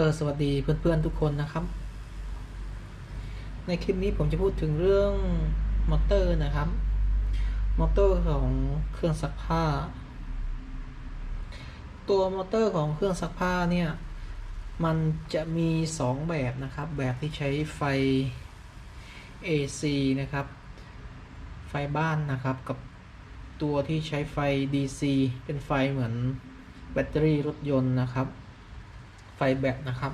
ก็สวัสดีเพื่อนๆทุกคนนะครับ ในคลิปนี้ผมจะพูดถึงเรื่องมอเตอร์นะครับ มอเตอร์ของเครื่องซักผ้า ตัวมอเตอร์ของเครื่องซักผ้าเนี่ย มันจะมีสองแบบนะครับ แบบที่ใช้ไฟ AC นะครับ ไฟบ้านนะครับ กับตัวที่ใช้ไฟ DC เป็นไฟเหมือนแบตเตอรี่รถยนต์นะครับ ไฟแบตนะครับ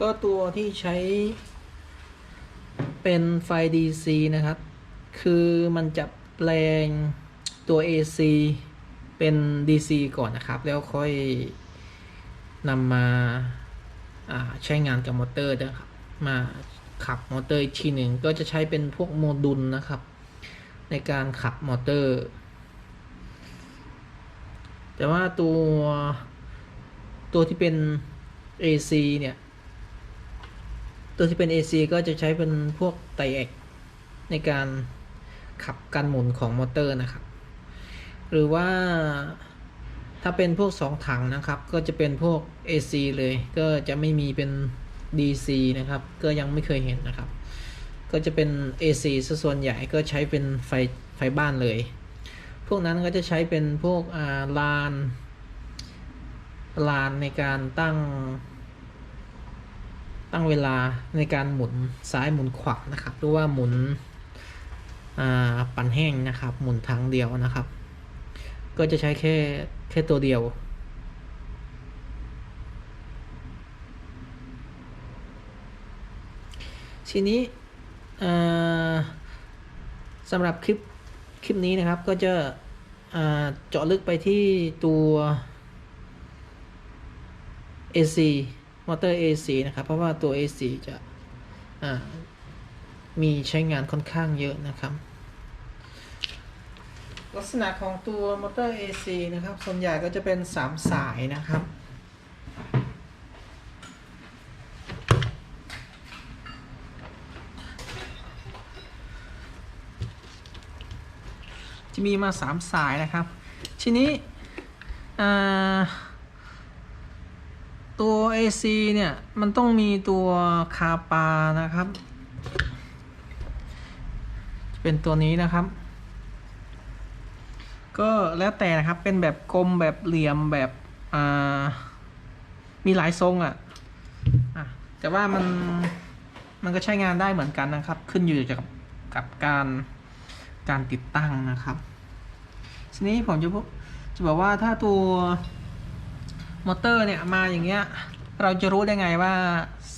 ก็ตัวที่ใช้เป็นไฟ DC นะครับ คือมันจะแปลงตัว AC เป็น DC ก่อนนะครับ แล้วค่อยนำมาาใช้งานกับมอเตอร์นะครับ มาขับมอเตอร์อีกทีหนึ่งก็จะใช้เป็นพวกโมดูลนะครับ ในการขับมอเตอร์ แต่ว่าตัว ตัวที่เป็น AC เนี่ย ตัวที่เป็น AC ก็จะใช้เป็นพวกไตเอกในการขับการหมุนของมอเตอร์นะครับ หรือว่าถ้าเป็นพวกสองถังนะครับ ก็จะเป็นพวก AC เลย ก็จะไม่มีเป็น DC นะครับ ก็ยังไม่เคยเห็นนะครับ ก็จะเป็น AC ซะส่วนใหญ่ก็ใช้เป็นไฟไฟบ้านเลย พวกนั้นก็จะใช้เป็นพวกลาน ลานในการตั้ง ตั้งเวลาในการหมุนซ้ายหมุนขวานะครับ หรือว่าหมุนปั่นแห้งนะครับ หมุนทางเดียวนะครับ ก็จะใช้แค่แค่ตัวเดียวทีนี้สำหรับคลิป คลิปนี้นะครับก็จะเจาะลึกไปที่ตัว AC มอเตอร์ AC นะครับ เพราะว่าตัว AC จะมีใช้งานค่อนข้างเยอะนะครับ ลักษณะของตัวมอเตอร์ AC นะครับ ส่วนใหญ่ก็จะเป็น 3 สายนะครับจะมีมา 3 สายนะครับ ทีนี้อ่า ตัว AC เนี่ย มันต้องมีตัวคาปานะครับ เป็นตัวนี้นะครับ ก็แล้วแต่นะครับเป็นแบบกลมแบบเหลี่ยมแบบอ่ามีหลายทรงอะ่ะอะแต่ว่ามันมันก็ใช้งานได้เหมือนกันนะครับ ขึ้นอยู่กับกับการการติดตั้งนะครับทีนี้ผมจะพูดจะบอกว่าถ้าตัว มอเตอร์เนี่ยมาอย่างเงี้ยเราจะรู้ได้ไงว่า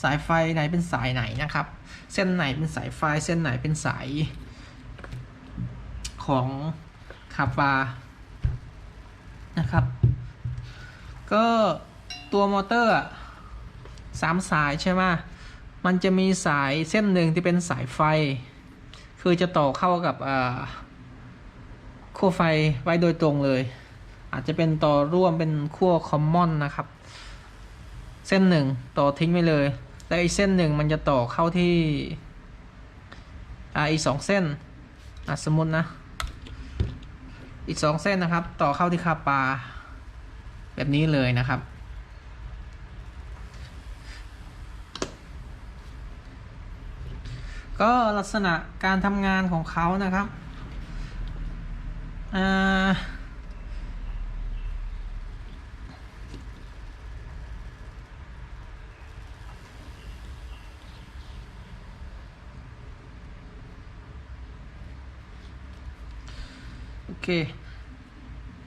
สายไฟไหนเป็นสายไหนนะครับ เส้นไหนเป็นสายไฟเส้นไหนเป็นสาย ของคาปานะครับ ก็ตัวมอเตอร์สามสายใช่ไหมมันจะมีสายเส้นหนึ่งที่เป็นสายไฟ คือจะต่อเข้ากับอ่าขั้วไฟไว้โดยตรงเลย อาจจะเป็นต่อร่วมเป็นขั้วคอมมอนนะครับ เส้นหนึ่งต่อทิ้งไปเลย แล้วอีกเส้นหนึ่งมันจะต่อเข้าที่อ่าอีกสองเส้นอะสมมตินะ อีกสองเส้นนะครับ ต่อเข้าที่คาปา แบบนี้เลยนะครับก็ลักษณะการทำงานของเขานะครับ อ่า เค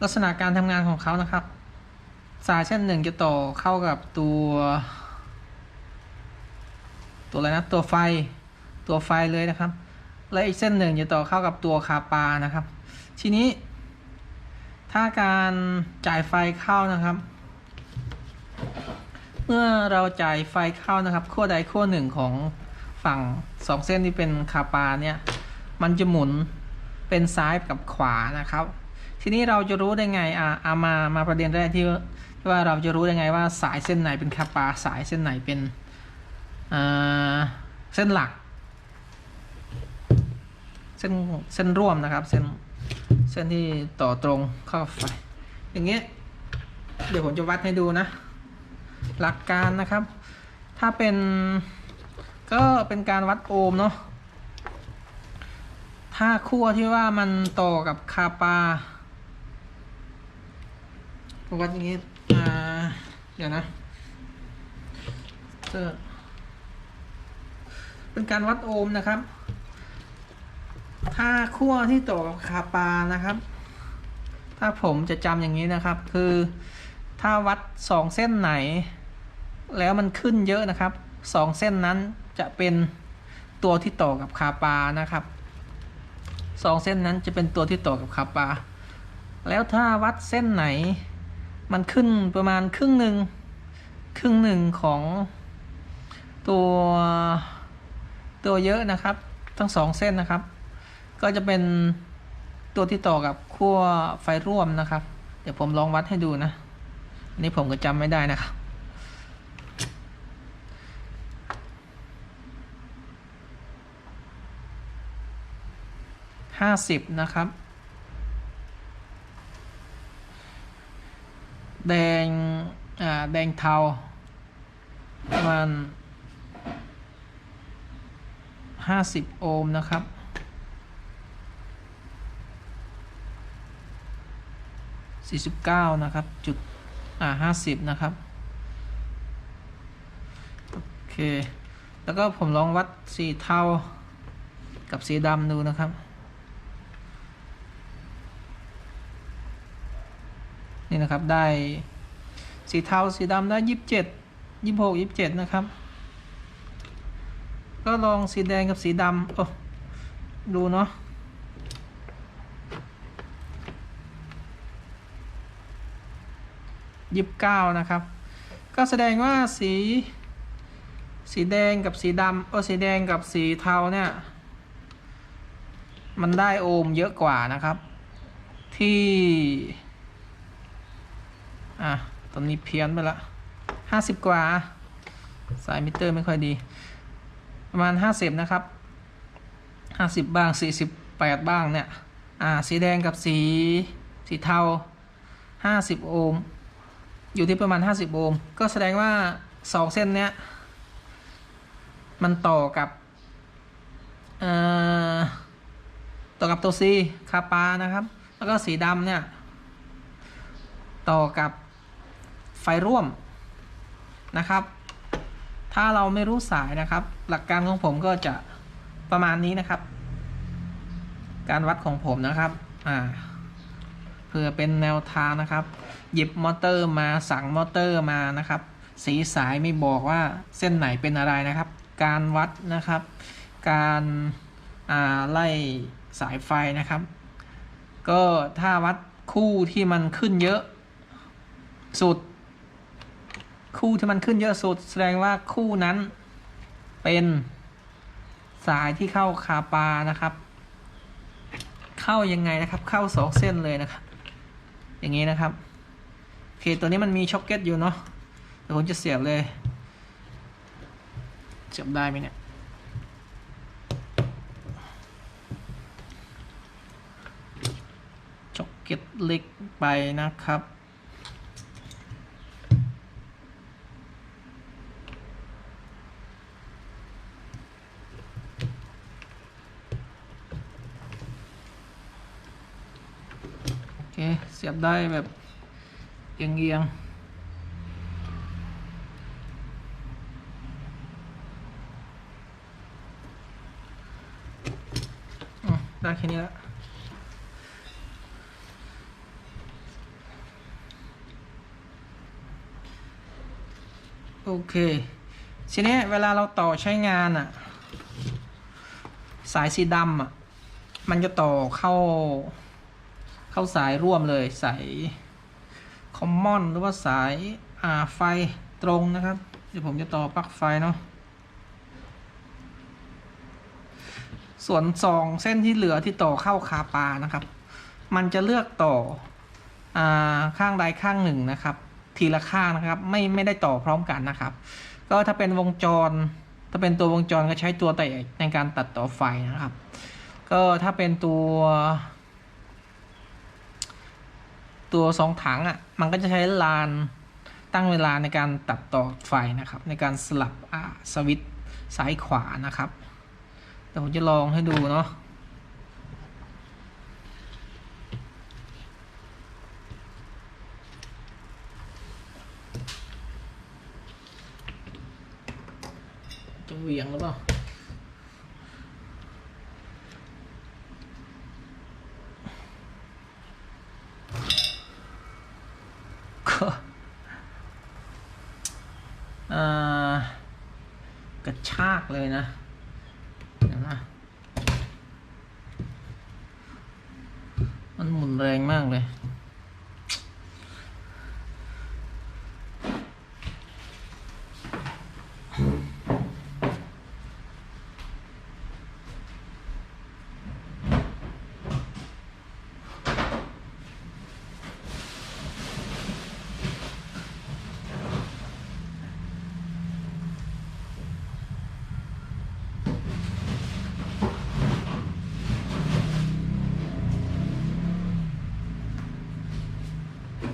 ลักษณะการทำงานของเขานะครับ สายเส้นหนึ่งจะต่อเข้ากับตัว ตัวอะไรนะ ตัวไฟ ตัวไฟเลยนะครับ และอีกเส้นหนึ่งจะต่อเข้ากับตัวคาปานะครับ ทีนี้ ถ้าการจ่ายไฟเข้านะครับ เมื่อเราจ่ายไฟเข้านะครับขั้วใดขั้วหนึ่งของฝั่งสองเส้นที่เป็นคาปาเนี่ย มันจะหมุน เป็นซ้ายกับขวานะครับ ทีนี้เราจะรู้ได้ไงอ่าเอามามาประเด็นแรกที่ว่าเราจะรู้ได้ไงว่าสายเส้นไหนเป็นคาปาสายเส้นไหนเป็นเส้นหลัก เส้นเส้นร่วมนะครับ เส้นเส้นที่ต่อตรงเข้าไฟอย่างเงี้ยเดี๋ยวผมจะวัดให้ดูนะ หลักการนะครับ ถ้าเป็นก็เป็นการวัดโอห์มเนาะ ถ้าขั้วที่ว่ามันต่อกับคาปาวัดอย่างนี้อ่าเดี๋ยวนะเจอเป็นการวัดโอห์มนะครับ ถ้าขั้วที่ต่อกับคาปานะครับ ถ้าผมจะจำอย่างนี้นะครับ คือถ้าวัดสองเส้นไหน แล้วมันขึ้นเยอะนะครับสองเส้นนั้นจะเป็นตัวที่ต่อกับคาปานะครับ สองเส้นนั้นจะเป็นตัวที่ต่อกับคาปา แล้วถ้าวัดเส้นไหน มันขึ้นประมาณครึ่งหนึ่งครึ่งหนึ่งของตัวตัวเยอะนะครับ ทั้งสองเส้นนะครับ ก็จะเป็นตัวที่ต่อกับขั้วไฟร่วมนะครับ เดี๋ยวผมลองวัดให้ดูนะอันนี้ผมก็จำไม่ได้นะครับ ห้าสิบนะครับ แดง อ่า แดงเทาประมาณห้าสิบโอห์มนะครับสี่สิบเก้านะครับ จุด อ่าห้าสิบนะครับ โอเค แล้วก็ผมลองวัดสีเทากับสีดำดูนะครับ นี่นะครับได้สีเทาสีดำได้ยี่สิบเจ็ดยี่สิบหกยี่สิบเจ็ดนะครับ ก็ลองสีแดงกับสีดำโอ้ดูเนาะยี่สิบเก้านะครับ ก็แสดงว่าสีสีแดงกับสีดำโอ้สีแดงกับสีเทาเนี่ยมันได้โอห์มเยอะกว่านะครับ ที่ อะ ตอนนี้เพี้ยนไปละห้าสิบกว่า สายมิเตอร์ไม่ค่อยดี ประมาณห้าสิบนะครับห้าสิบบ้างสี่สิบแปดบ้างเนี่ย อ่า สีแดงกับสี สีเทาห้าสิบโอห์ม อยู่ที่ประมาณห้าสิบโอห์ม ก็แสดงว่าสองเส้นเนี้ย มันต่อกับเอ่อต่อกับตัว C คาปานะครับ แล้วก็สีดำเนี่ย ต่อกับ ร่วมนะครับ ถ้าเราไม่รู้สายนะครับ หลักการของผมก็จะประมาณนี้นะครับ การวัดของผมนะครับอ่าเพื่อเป็นแนวทางนะครับ หยิบมอเตอร์มาสั่งมอเตอร์มานะครับ สีสายไม่บอกว่าเส้นไหนเป็นอะไรนะครับ การวัดนะครับ การาไล่สายไฟนะครับ ก็ถ้าวัดคู่ที่มันขึ้นเยอะ สุด คู่ที่มันขึ้นเยอะสุด แสดงว่าคู่นั้น เป็นสายที่เข้าคาปานะครับ เข้ายังไงนะครับ เข้าสองเส้นเลยนะครับ อย่างนี้นะครับโอเคตัวนี้มันมีช็อคเก็ตอยู่เนาะเดี๋ยวผมจะเสียบเลย เสียบได้ไหมเนี่ยจ็อกเก็ตเล็กไปนะครับ เคเสียบได้แบบเอียงๆอืมได้แค่นี้ละโอเค ทีนี้เวลาเราต่อใช้งานอะสายสีดำอะมันจะต่อเข้า เข้าสายร่วมเลยสายคอมมอนหรือว่าสายอ่าไฟตรงนะครับ เดี๋ยวผมจะต่อปลั๊กไฟเนาะส่วนสองเส้นที่เหลือที่ต่อเข้าคาปานะครับ มันจะเลือกต่ออ่าข้างใดข้างหนึ่งนะครับ ทีละข้างนะครับ ไม่ไม่ได้ต่อพร้อมกันนะครับ ก็ถ้าเป็นวงจร ถ้าเป็นตัววงจรก็ใช้ตัวไต่ในการตัดต่อไฟนะครับ ก็ถ้าเป็นตัว ตัวสองถังอะมันก็จะใช้ลานตั้งเวลาในการตัดต่อไฟนะครับ ในการสลับอ่าสวิตซ้ายขวานะครับเดี๋ยวผมจะลองให้ดูเนาะจะเหวี่ยงหรือเปล่า ก็เอ่อกระชาก เลยนะเดี๋ยวนะ มันหมุนแรงมากเลย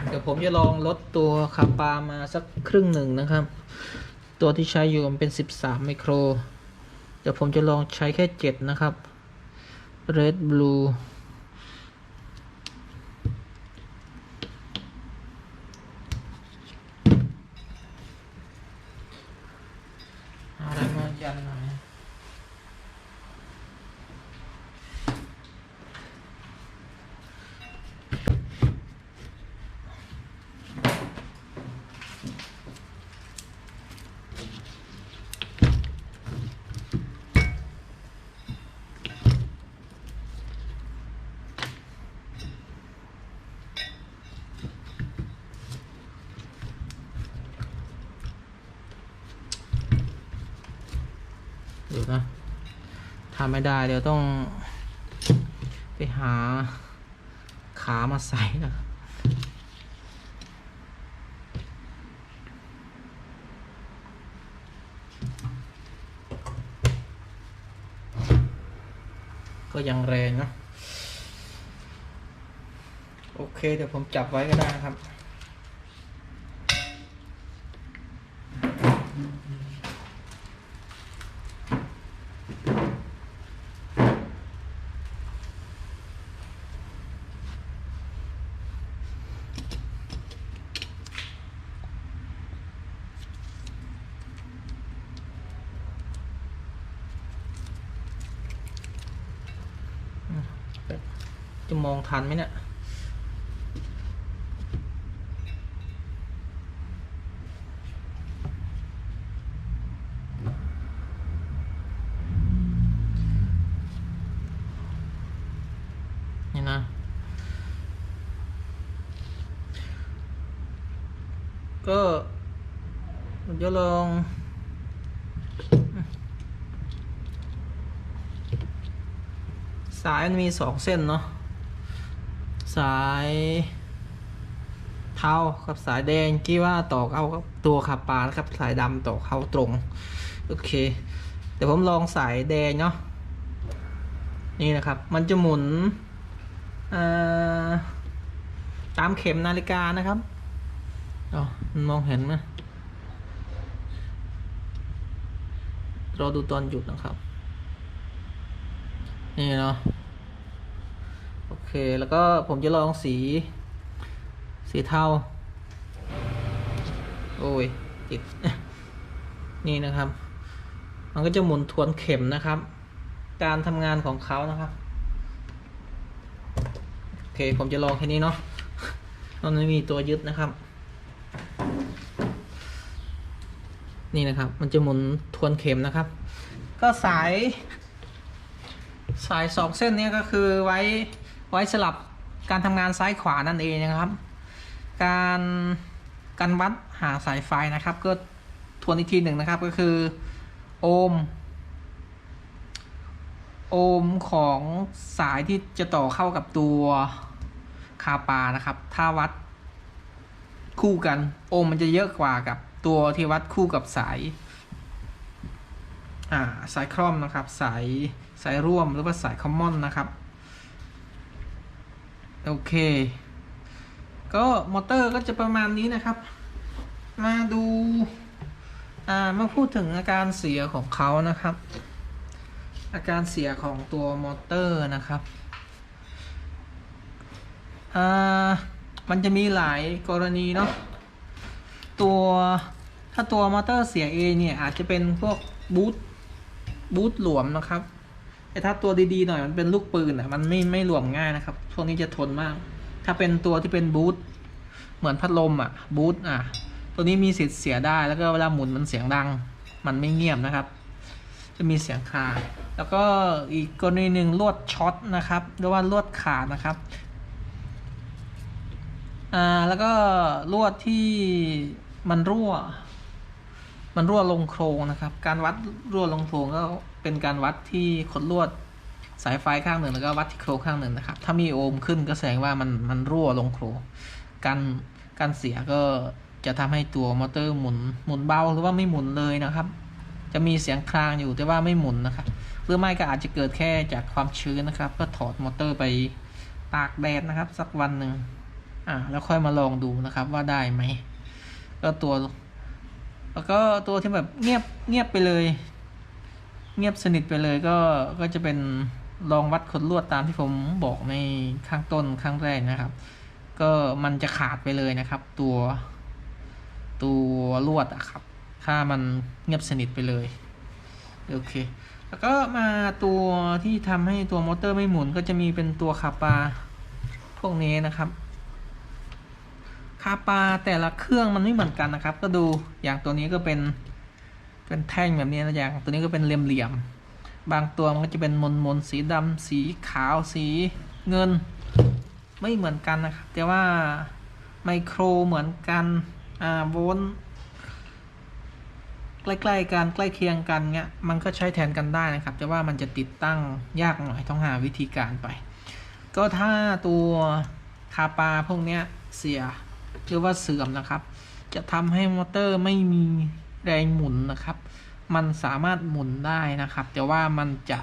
เดี๋ยว ผมจะลองลดตัวคาปามาสักครึ่งหนึ่งนะครับ ตัวที่ใช้อยู่มันเป็น 13 ไมโคร เดี๋ยวผมจะลองใช้แค่ 7 นะครับ Red Blue เอาอะไรมายันหน่อยำไม่ได้เดี๋ยวต้อง ไปหาขามาใส่นะครับก็ยังแรงนะ โอเค เดี๋ยวผมจับไว้ก็ได้นะครับ จะมองทันไหมเนี่ยนี่นะก็จะลองสายมันมีสองเส้นเนาะ สายเทากับสายแดงที่ว่าต่อเข้ากับตัวขับปลานะครับสายดำต่อเข้าตรง โอเค เดี๋ยวผมลองสายแดงเนาะนี่นะครับ มันจะหมุนตามเข็มนาฬิกานะครับอ๋อมองเห็นไหมรอดูตอนหยุดนะครับ นี่เนาะ เคแล้วก็ผมจะลองสี สีเทา โอ้ย ติด นี่นะครับ มันก็จะหมุนทวนเข็มนะครับ การทำงานของเขานะครับ โอเค ผมจะลองแค่นี้เนาะมันไม่มีตัวยึดนะครับ นี่นะครับ มันจะหมุนทวนเข็มนะครับ ก็สายสายสองเส้นนี้ก็คือไว้ ไว้สลับการทำงานซ้ายขวานั่นเองนะครับ การการวัดหาสายไฟนะครับ ก็ทวนอีกทีหนึ่งนะครับก็คือโอห์มโอห์มของสายที่จะต่อเข้ากับตัวคาปานะครับ ถ้าวัดคู่กัน โอห์มมันจะเยอะกว่ากับตัวที่วัดคู่กับสายอ่าสายคร่อมนะครับ สายสายร่วมหรือว่าสายคอมมอนนะครับ โอเค ก็มอเตอร์ก็จะประมาณนี้นะครับ มาดู อ่า มาพูดถึงอาการเสียของเขานะครับ อาการเสียของตัวมอเตอร์นะครับ อ่า มันจะมีหลายกรณีเนาะ ตัวถ้าตัวมอเตอร์เสียเองเนี่ยอาจจะเป็นพวกบูทบูทหลวมนะครับ แต่ถ้าตัวดีๆหน่อยมันเป็นลูกปืนอะมันไม่ไม่หลวมง่ายนะครับ พวกนี้จะทนมาก ถ้าเป็นตัวที่เป็นบูทเหมือนพัดลมอะบูทอะ ตัวนี้มีสิทธิ์เสียได้แล้วก็เวลาหมุนมันเสียงดัง มันไม่เงียบนะครับ จะมีเสียงคาแล้วก็อีกกรณีหนึ่งลวดช็อตนะครับหรือว่าลวดขาดนะครับอ่าแล้วก็ลวดที่มันรั่ว มันรั่วลงโครงนะครับ การวัดรั่วลงโครงก็ เป็นการวัดที่ขดลวดสายไฟข้างหนึ่งแล้วก็วัดที่โครข้างหนึ่งนะครับ ถ้ามีโอห์มขึ้นก็แสดงว่ามันมันรั่วลงโคร การการเสียก็จะทำให้ตัวมอเตอร์หมุนหมุนเบาหรือว่าไม่หมุนเลยนะครับ จะมีเสียงคลางอยู่แต่ว่าไม่หมุนนะครับหรือไม่ก็อาจจะเกิดแค่จากความชื้นนะครับ ก็ถอดมอเตอร์ไปตากแดดนะครับ สักวันหนึ่งอ่าแล้วค่อยมาลองดูนะครับว่าได้ไหมก็ตัว แล้วก็ตัวที่แบบเงียบเงียบไปเลย เงียบสนิทไปเลยก็ก็จะเป็นลองวัดขดลวดตามที่ผมบอกในข้างต้นข้างแรกนะครับ ก็มันจะขาดไปเลยนะครับ ตัว ตัวลวดอะครับ ถ้ามันเงียบสนิทไปเลยโอเค แล้วก็มาตัวที่ทำให้ตัวมอเตอร์ไม่หมุน ก็จะมีเป็นตัวคาปาพวกนี้นะครับคาปาแต่ละเครื่องมันไม่เหมือนกันนะครับ ก็ดูอย่างตัวนี้ก็เป็น เป็นแท่งแบบนี้นะอย่างตัวนี้ก็เป็นเหลี่ยมๆบางตัวมันก็จะเป็นมนมนๆสีดำสีขาวสีเงิน ไม่เหมือนกันนะครับ แต่ว่าไมโครเหมือนกันอ่าโวลต์ใกล้ๆกันใกล้เคียงกันเงี้ยมันก็ใช้แทนกันได้นะครับ แต่ว่ามันจะติดตั้งยากหน่อยต้องหาวิธีการไป ก็ถ้าตัวคาปาพวกเนี้ยเสียหรือว่าเสื่อมนะครับ จะทำให้มอเตอร์ไม่มี แรงหมุนนะครับ มันสามารถหมุนได้นะครับ แต่ว่ามันจะ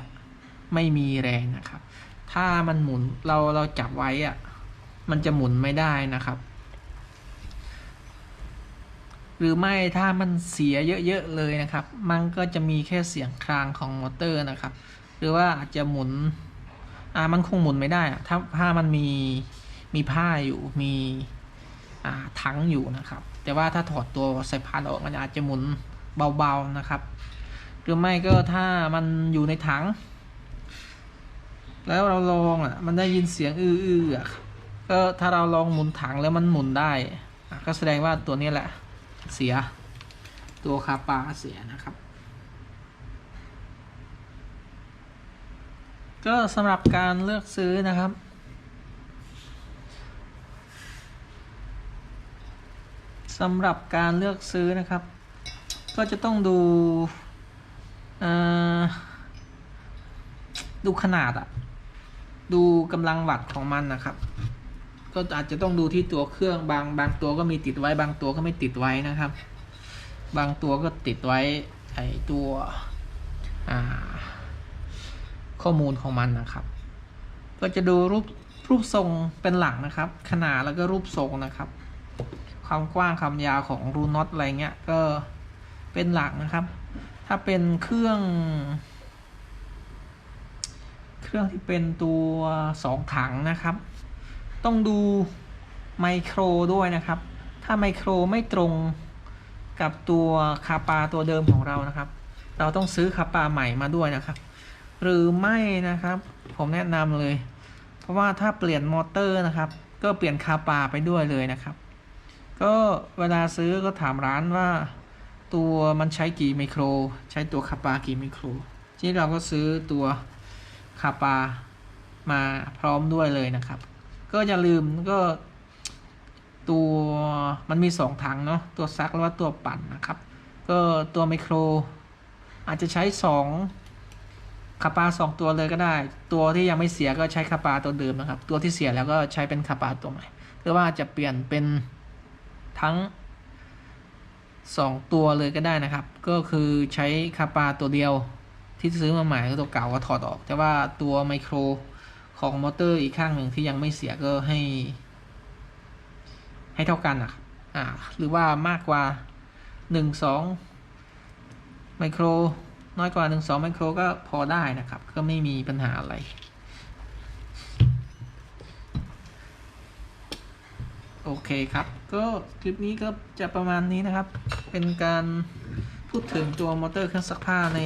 ไม่มีแรงนะครับ ถ้ามันหมุนเราเราจับไว้อะมันจะหมุนไม่ได้นะครับ หรือไม่ถ้ามันเสียเยอะๆเลยนะครับ มันก็จะมีแค่เสียงครางของมอเตอร์นะครับ หรือว่าอาจจะหมุนอ่ามันคงหมุนไม่ได้อะถ้าถ้ามันมีมีผ้าอยู่มี อ่าถังอยู่นะครับ แต่ว่าถ้าถอดตัวสายพานออกมันอาจจะหมุนเบาๆนะครับ หรือไม่ก็ถ้ามันอยู่ในถัง แล้วเราลองอะมันได้ยินเสียงอื้อๆอะก็ถ้าเราลองหมุนถังแล้วมันหมุนได้ก็แสดงว่าตัวนี้แหละเสียตัวคาปาเสียนะครับ ก็สำหรับการเลือกซื้อนะครับ สำหรับการเลือกซื้อนะครับ ก็จะต้องดูดูขนาดอะดูกำลังวัตต์ของมันนะครับ ก็อาจจะต้องดูที่ตัวเครื่องบางบางตัวก็มีติดไว้ บางตัวก็ไม่ติดไว้นะครับ บางตัวก็ติดไว้ไอตัวข้อมูลของมันนะครับ ก็จะดูรูปรูปทรงเป็นหลักนะครับ ขนาดแล้วก็รูปทรงนะครับ ความกว้างความยาวของรูน็อตอะไรเงี้ยก็เป็นหลักนะครับ ถ้าเป็นเครื่อง เครื่องที่เป็นตัวสองถังนะครับ ต้องดูไมโครด้วยนะครับ ถ้าไมโครไม่ตรงกับตัวคาปาตัวเดิมของเรานะครับ เราต้องซื้อคาปาใหม่มาด้วยนะครับ หรือไม่นะครับ ผมแนะนำเลย เพราะว่าถ้าเปลี่ยนมอเตอร์นะครับ ก็เปลี่ยนคาปาไปด้วยเลยนะครับ ก็เวลาซื้อก็ถามร้านว่า ตัวมันใช้กี่ไมโคร ใช้ตัวคาปากี่ไมโคร ทีนี้เราก็ซื้อตัวคาปามาพร้อมด้วยเลยนะครับ ก็อย่าลืมก็ตัวมันมีสองถังเนาะตัวซักแล้วว่าตัวปั่นนะครับ ก็ตัวไมโคร อาจจะใช้สองคาปาสองตัวเลยก็ได้ ตัวที่ยังไม่เสียก็ใช้คาปาตัวเดิมนะครับ ตัวที่เสียแล้วก็ใช้เป็นคาปาตัวใหม่ หรือว่าจะเปลี่ยนเป็น ทั้งสองตัวเลยก็ได้นะครับ ก็คือใช้คาปาตัวเดียวที่ซื้อมาใหม่ก็ตัวเก่าก็ถอดออก แต่ว่าตัวไมโครของมอเตอร์อีกข้างหนึ่งที่ยังไม่เสียก็ให้ ให้เท่ากันอะอ่าหรือว่ามากกว่าหนึ่งสองไมโครน้อยกว่าหนึ่งสองไมโครก็พอได้นะครับ ก็ไม่มีปัญหาอะไร โอเคครับ ก็คลิปนี้ก็จะประมาณนี้นะครับ เป็นการพูดถึงตัวมอเตอร์เครื่องซักผ้าใน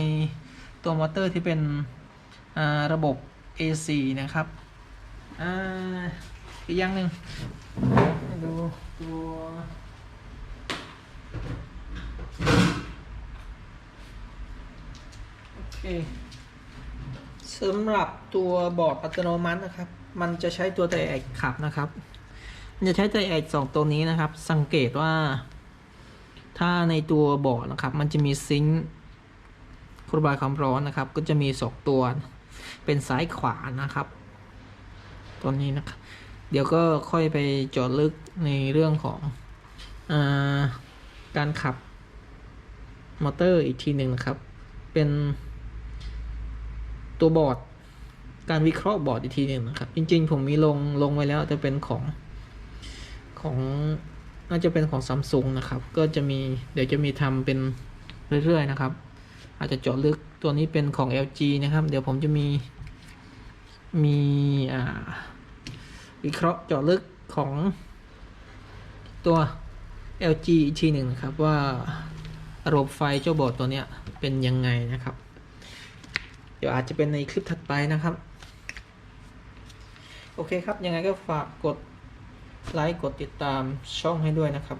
ตัวมอเตอร์ที่เป็นระบบ AC นะครับอีกอย่างหนึ่งดูตัวโอเคสำหรับตัวบอร์ดอัตโนมัตินะครับ มันจะใช้ตัวแอกขับนะครับ จะใช้ไดแอกสองตัวนี้นะครับ สังเกตว่า ถ้าในตัวบอร์ดนะครับ มันจะมีซิงค์ระบายความร้อนนะครับ ก็จะมีสองตัว เป็นซ้ายขวานะครับ ตัวนี้นะครับ เดี๋ยวก็ค่อยไปเจาะลึกในเรื่องของอาการขับมอเตอร์อีกทีหนึ่งนะครับ เป็นตัวบอร์ด การวิเคราะห์บอร์ดอีกทีหนึ่งนะครับ จริงๆ ผมมีลงลงไว้แล้วจะเป็นของ ของน่าจะเป็นของซัมซุงนะครับ ก็จะมีเดี๋ยวจะมีทำเป็นเรื่อยๆนะครับ อาจจะเจาะลึกตัวนี้เป็นของ LG นะครับ เดี๋ยวผมจะมีมีวิเคราะห์เจาะลึกของตัว LG อีกทีหนึ่งนะครับว่าระบบไฟเจ้าบอร์ดตัวเนี้ยเป็นยังไงนะครับ เดี๋ยวอาจจะเป็นในคลิปถัดไปนะครับ โอเคครับ ยังไงก็ฝากกด ไลค์กดติดตามช่องให้ด้วยนะครับ